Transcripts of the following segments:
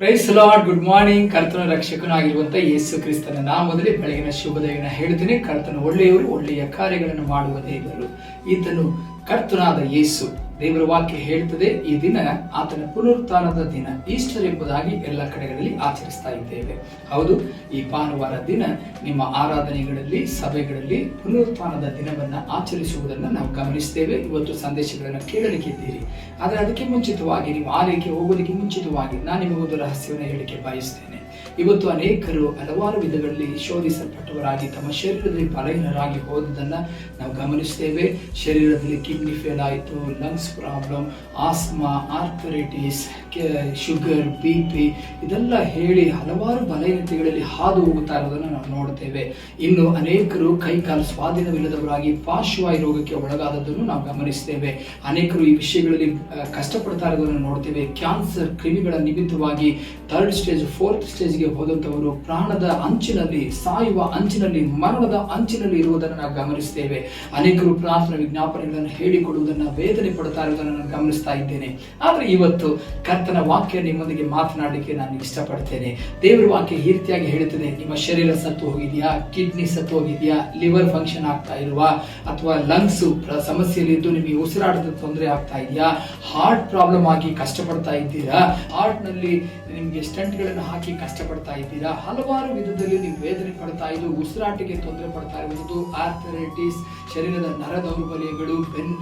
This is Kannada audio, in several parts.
ಪ್ರೈಸ್ ಲಾರ್ಡ್ ಗುಡ್ ಮಾರ್ನಿಂಗ್ ಕರ್ತನ ರಕ್ಷಕನಾಗಿರುವಂತ ಯೇಸು ಕ್ರಿಸ್ತನ ನಾಮದಲ್ಲಿ ಬೆಳಗಿನ ಶುಭೋದಯನ ಹೇಳ್ತೀನಿ ಕರ್ತನ ಒಳ್ಳೆಯವರು, ಒಳ್ಳೆಯ ಕಾರ್ಯಗಳನ್ನು ಮಾಡುವ ದೇವರು. ಇದನ್ನು ಕರ್ತನಾದ ಯೇಸು. ದೇವರ ವಾಕ್ಯ ಹೇಳ್ತದೆ, ಈ ದಿನ ಆತನ ಪುನರುತ್ಥಾನದ ದಿನ. ಈಸ್ಟರ್ ಎಂಬುದಾಗಿ ಎಲ್ಲ ಕಡೆಗಳಲ್ಲಿ ಆಚರಿಸ್ತಾ ಇದ್ದೇವೆ. ಹೌದು, ಈ ಭಾನುವಾರ ದಿನ ನಿಮ್ಮ ಆರಾಧನೆಗಳಲ್ಲಿ, ಸಭೆಗಳಲ್ಲಿ ಪುನರುತ್ಥಾನದ ದಿನವನ್ನ ಆಚರಿಸುವುದನ್ನು ನಾವು ಗಮನಿಸ್ತೇವೆ. ಇವತ್ತು ಸಂದೇಶಗಳನ್ನು ಕೇಳಲಿಕ್ಕಿದ್ದೀರಿ ಆದರೆ ಅದಕ್ಕೆ ಮುಂಚಿತವಾಗಿ, ನೀವು ಆರೈಕೆ ಹೋಗೋದಕ್ಕೆ ಮುಂಚಿತವಾಗಿ ನಾನು ನಿಮಗೊಂದು ರಹಸ್ಯವನ್ನು ಹೇಳಿಕೆ ಬಯಸ್ತೇನೆ. ಇವತ್ತು ಅನೇಕರು ಹಲವಾರು ವಿಧಗಳಲ್ಲಿ ಶೋಧಿಸಲ್ಪಟ್ಟವರಾಗಿ ತಮ್ಮ ಶರೀರದಲ್ಲಿ ಬಲಹೀನರಾಗಿ ಹೋದುದನ್ನ ನಾವು ಗಮನಿಸ್ತೇವೆ. ಶರೀರದಲ್ಲಿ ಕಿಡ್ನಿ ಫೇಲ್ ಆಯಿತು lungs problem asthma arthritis sugar B P ಇದೆಲ್ಲ ಹೇಳಿ ಹಲವಾರು ಬಲಹೀನತೆಗಳಲ್ಲಿ ಹಾದು ಹೋಗುತ್ತಾ ಇರೋದನ್ನು ನಾವು ನೋಡ್ತೇವೆ. ಇನ್ನು ಅನೇಕರು ಕೈಕಾಲು ಸ್ವಾಧೀನವಿಲ್ಲದವರಾಗಿ ಪಾರ್ಶ್ವವಾಯು ರೋಗಕ್ಕೆ ಒಳಗಾದದ್ದನ್ನು ನಾವು ಗಮನಿಸ್ತೇವೆ. ಅನೇಕರು ಈ ವಿಷಯಗಳಲ್ಲಿ ಕಷ್ಟಪಡ್ತಾ ಇರೋದನ್ನು ನೋಡ್ತೇವೆ. ಕ್ಯಾನ್ಸರ್ ಕ್ರಿಮಿಗಳ ನಿಮಿತ್ತವಾಗಿ ಥರ್ಡ್ ಸ್ಟೇಜ್ ಫೋರ್ತ್ ಸ್ಟೇಜ್ಗೆ ಹೋದಂಥವರು ಪ್ರಾಣದ ಅಂಚಿನಲ್ಲಿ, ಸಾಯುವ ಅಂಚಿನಲ್ಲಿ, ಮರಣದ ಅಂಚಿನಲ್ಲಿ ಇರುವುದನ್ನು ನಾವು ಗಮನಿಸ್ತೇವೆ. ಅನೇಕರು ಪ್ರಾರ್ಥನಾ ವಿಜ್ಞಾಪನೆಗಳನ್ನು ಹೇಳಿಕೊಡುವುದನ್ನು, ವೇದನೆ ಪಡ್ತಾ ಇರುವುದನ್ನು ನಾನು ಗಮನಿಸ್ತಾ ಇದ್ದೇನೆ. ಆದರೆ ಇವತ್ತು ಕರ್ತನ ವಾಕ್ಯ ನಿಮ್ಮೊಂದಿಗೆ ಮಾತನಾಡಲಿಕ್ಕೆ ನಾನು ಇಷ್ಟಪಡ್ತೇನೆ. ದೇವರ ವಾಕ್ಯ ಈ ರೀತಿಯಾಗಿ ಹೇಳುತ್ತದೆ, ನಿಮ್ಮ ಶರೀರ ಸತ್ತು ಹೋಗಿದೆಯಾ, ಕಿಡ್ನಿ ಸತ್ತು ಹೋಗಿದೆಯಾ, ಲಿವರ್ ಫಂಕ್ಷನ್ ಆಗ್ತಾ ಇಲ್ವಾ, ಅಥವಾ ಲಂಗ್ಸ್ ಸಮಸ್ಯೆಯಲ್ಲಿ ಇದ್ದು ನಿಮಗೆ ಉಸಿರಾಟದ ತೊಂದರೆ ಆಗ್ತಾ ಇದೆಯಾ, ಹಾರ್ಟ್ ಪ್ರಾಬ್ಲಮ್ ಆಗಿ ಕಷ್ಟಪಡ್ತಾ ಇದ್ದೀರಾ ಹಾರ್ಟ್ನಲ್ಲಿ ನಿಮಗೆ ಸ್ಟಂಟ್ಗಳನ್ನು ಹಾಕಿ ಕಷ್ಟಪಡ್ತಾ ಇದ್ದೀರಾ? ಹಲವಾರು ವಿಧದಲ್ಲಿ ನೀವು ವೇದನೆ ಪಡ್ತಾ ಇದ್ದು, ಉಸಿರಾಟಿಗೆ ತೊಂದರೆ ಪಡ್ತಾ ಇರುವುದು, ಆರ್ಥರೈಟಿಸ್, ಶರೀರದ ನರ ದೌರ್ಬಲ್ಯಗಳು, ಬೆನ್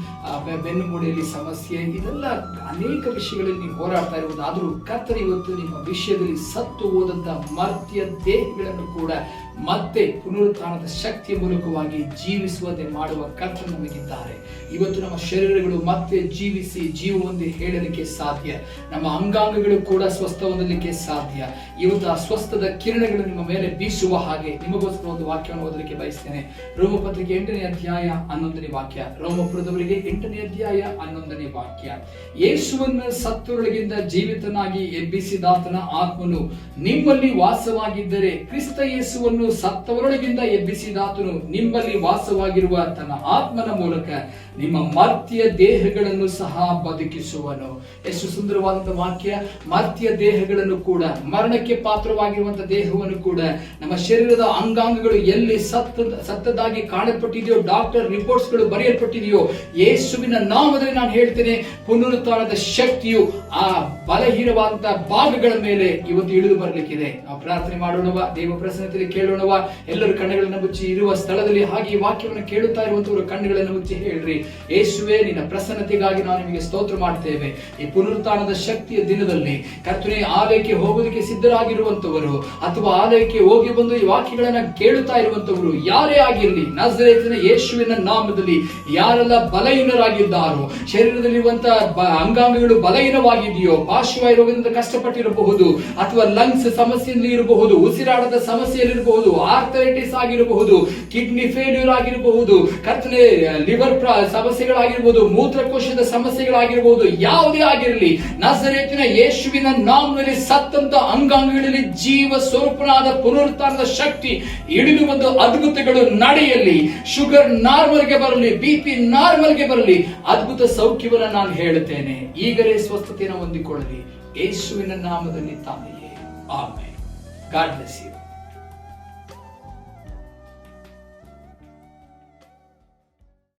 ಬೆನ್ನು ಮೂಳೆಯಲ್ಲಿ ಸಮಸ್ಯೆ, ಇದೆಲ್ಲ ಅನೇಕ ವಿಷಯಗಳಲ್ಲಿ ನೀವು ಹೋರಾಡ್ತಾ ಇರುವುದಾದರೂ ಕರ್ತರಿ ಇವತ್ತು ನಿಮ್ಮ ವಿಷಯದಲ್ಲಿ ಸತ್ತು ಹೋದಂತಹ ಮರ್ತ್ಯ ದೇಹಗಳನ್ನು ಕೂಡ ಮತ್ತೆ ಪುನರುತ್ಥಾನದ ಶಕ್ತಿಯ ಮೂಲಕವಾಗಿ ಜೀವಿಸುವಂತೆ ಮಾಡುವ ಕರ್ತರು ನಮಗಿದ್ದಾರೆ. ಇವತ್ತು ನಮ್ಮ ಶರೀರಗಳು ಮತ್ತೆ ಜೀವಿಸಿ ಜೀವ ಹೊಂದಿ ಹೇಳಲಿಕ್ಕೆ ಸಾಧ್ಯ. ನಮ್ಮ ಅಂಗಾಂಗಗಳು ಕೂಡ ಸ್ವಸ್ಥ ಹೊಂದಲಿಕ್ಕೆ ಸಾಧ್ಯ. ಇವತ್ತು ಆ ಸ್ವಸ್ಥದ ಕಿರಣಗಳು ನಿಮ್ಮ ಮೇಲೆ ಬೀಸುವ ಹಾಗೆ ನಿಮಗೋಸ್ಕರ ಒಂದು ವಾಕ್ಯವನ್ನು ಓದಲಿಕ್ಕೆ ಬಯಸ್ತೇನೆ. ರೋಮಪತ್ರಿಕೆ ಎಂಟನೇ ಅಧ್ಯಾಯ ಹನ್ನೊಂದನೇ ವಾಕ್ಯ. ರೋಮಪುರದವರಿಗೆ ಎಂಟನೇ ಅಧ್ಯಾಯ ಹನ್ನೊಂದನೇ ವಾಕ್ಯ. ಯೇಸುವನ್ನು ಸತ್ತೊರೊಳಗಿಂದ ಜೀವಿತನಾಗಿ ಎಬ್ಬಿಸಿದಾತನ ಆತ್ಮನು ನಿಮ್ಮಲ್ಲಿ ವಾಸವಾಗಿದ್ದರೆ ಕ್ರಿಸ್ತ ಯೇಸುವನ್ನು ಸತ್ತವರೊಳಗಿಂದ ಎಬ್ಬಿಸಿದಾತನು ನಿಮ್ಮಲ್ಲಿ ವಾಸವಾಗಿರುವ ತನ್ನ ಆತ್ಮನ ಮೂಲಕ ನಿಮ್ಮ ಮರ್ತ್ಯ ದೇಹಗಳನ್ನು ಸಹ ಬದುಕಿಸುವನು. ಎಷ್ಟು ಸುಂದರವಾದಂತಹ ವಾಕ್ಯ, ಮರ್ತ್ಯ ದೇಹಗಳನ್ನು ಕೂಡ, ಮರಣಕ್ಕೆ ಪಾತ್ರವಾಗಿರುವಂತಹ ದೇಹವನ್ನು ಕೂಡ ನಮ್ಮ ಶರೀರದ ಅಂಗಾಂಗಗಳು ಎಲ್ಲಿ ಸತ್ತ ಸತ್ತದಾಗಿ ಕಾಣಲ್ಪಟ್ಟಿದೆಯೋ, ಡಾಕ್ಟರ್ ರಿಪೋರ್ಟ್ಸ್ಗಳು ಬರೆಯಲ್ಪಟ್ಟಿದೆಯೋ, ಯೇಸುವಿನ ನಾಮದಲ್ಲಿ ನಾನು ಹೇಳ್ತೇನೆ, ಪುನರುತ್ಥಾನದ ಶಕ್ತಿಯು ಆ ಬಲಹೀನವಾದಂತಹ ಭಾಗಗಳ ಮೇಲೆ ಇವತ್ತು ಇಳಿದು ಬರಲಿಕ್ಕಿದೆ. ನಾವು ಪ್ರಾರ್ಥನೆ ಮಾಡೋಣವಾ ದೇವ ಪ್ರಸನ್ನತೆಯಲ್ಲಿ ಕೇಳೋಣವ ಎಲ್ಲರ ಕಣ್ಣುಗಳನ್ನು ಮುಚ್ಚಿ ಇರುವ ಸ್ಥಳದಲ್ಲಿ ಹಾಗೆ ಈ ವಾಕ್ಯವನ್ನು ಕೇಳುತ್ತಾ ಇರುವಂತವರು ಕಣ್ಣುಗಳನ್ನು ಮುಚ್ಚಿ ಹೇಳ್ರಿ. ಯೇಸುವೆ, ನಿನ್ನ ಪ್ರಸನ್ನತೆಗಾಗಿ ನಾವು ನಿಮಗೆ ಸ್ತೋತ್ರ ಮಾಡ್ತೇವೆ. ಈ ಪುನರುತ್ಥಾನದ ಶಕ್ತಿಯ ದಿನದಲ್ಲಿ ಕರ್ತನೆ ಆಲಯಕ್ಕೆ ಹೋಗುವುದಕ್ಕೆ ಸಿದ್ಧರಾಗಿರುವಂತವರು ಅಥವಾ ಆಲಯಕ್ಕೆ ಹೋಗಿ ಬಂದು ಈ ವಾಕ್ಯಗಳನ್ನ ಕೇಳುತ್ತಾ ಇರುವಂತವರು ಯಾರೇ ಆಗಿರಲಿ, ನಜರೇತಿನ ಯೇಸುವಿನ ನಾಮದಲ್ಲಿ ಯಾರೆಲ್ಲ ಬಲಹೀನರಾಗಿದ್ದಾರೋ, ಶರೀರದಲ್ಲಿರುವಂತಹ ಅಂಗಾಂಗಗಳು ಬಲಹೀನವಾಗಿದೆಯೋ ಪಾರ್ಶ್ವವಾಯು ರೋಗದಿಂದ ಕಷ್ಟಪಟ್ಟಿರಬಹುದು ಅಥವಾ ಲಂಗ್ಸ್ ಸಮಸ್ಯೆಯಲ್ಲಿ ಇರಬಹುದು, ಉಸಿರಾಟದ ಸಮಸ್ಯೆಯಲ್ಲಿರಬಹುದು ಆರ್ಥರೈಟಿಸ್ ಆಗಿರಬಹುದು ಕಿಡ್ನಿ ಫೇಲ್ಯೂರ್ ಆಗಿರಬಹುದು ಕತ್ಲೆ ಲಿವರ್ ಸಮಸ್ಯೆಗಳಾಗಿರಬಹುದು, ಮೂತ್ರಕೋಶದ ಸಮಸ್ಯೆಗಳಾಗಿರಬಹುದು, ಯಾವುದೇ ಆಗಿರಲಿ, ನಸರೇತಿನ ಯೇಸುವಿನ ನಾಮದಲ್ಲಿ ಸತ್ತಂತ ಅಂಗಾಂಗಗಳಲ್ಲಿ ಜೀವ ಸ್ವರೂಪನಾದ ಪುನರುತ್ಥಾನದ ಶಕ್ತಿ ಇಳಿದು ಬಂದು ಅದ್ಭುತಗಳು ನಡೆಯಲಿ ಶುಗರ್ ನಾರ್ಮಲ್ಗೆ ಬರಲಿ ಬಿಪಿ ನಾರ್ಮಲ್ಗೆ ಬರಲಿ, ಅದ್ಭುತ ಸೌಖ್ಯವನ್ನ ನಾನು ಹೇಳುತ್ತೇನೆ. ಈಗಲೇ ಸ್ವಸ್ಥತೆಯನ್ನು ಹೊಂದಿಕೊಳ್ಳಲಿ. ಯೇಸುವಿನ ನಾಮದಲ್ಲಿ ತಾನೆಯೇ. ಆಮೇಲೆ ಗಾಡ್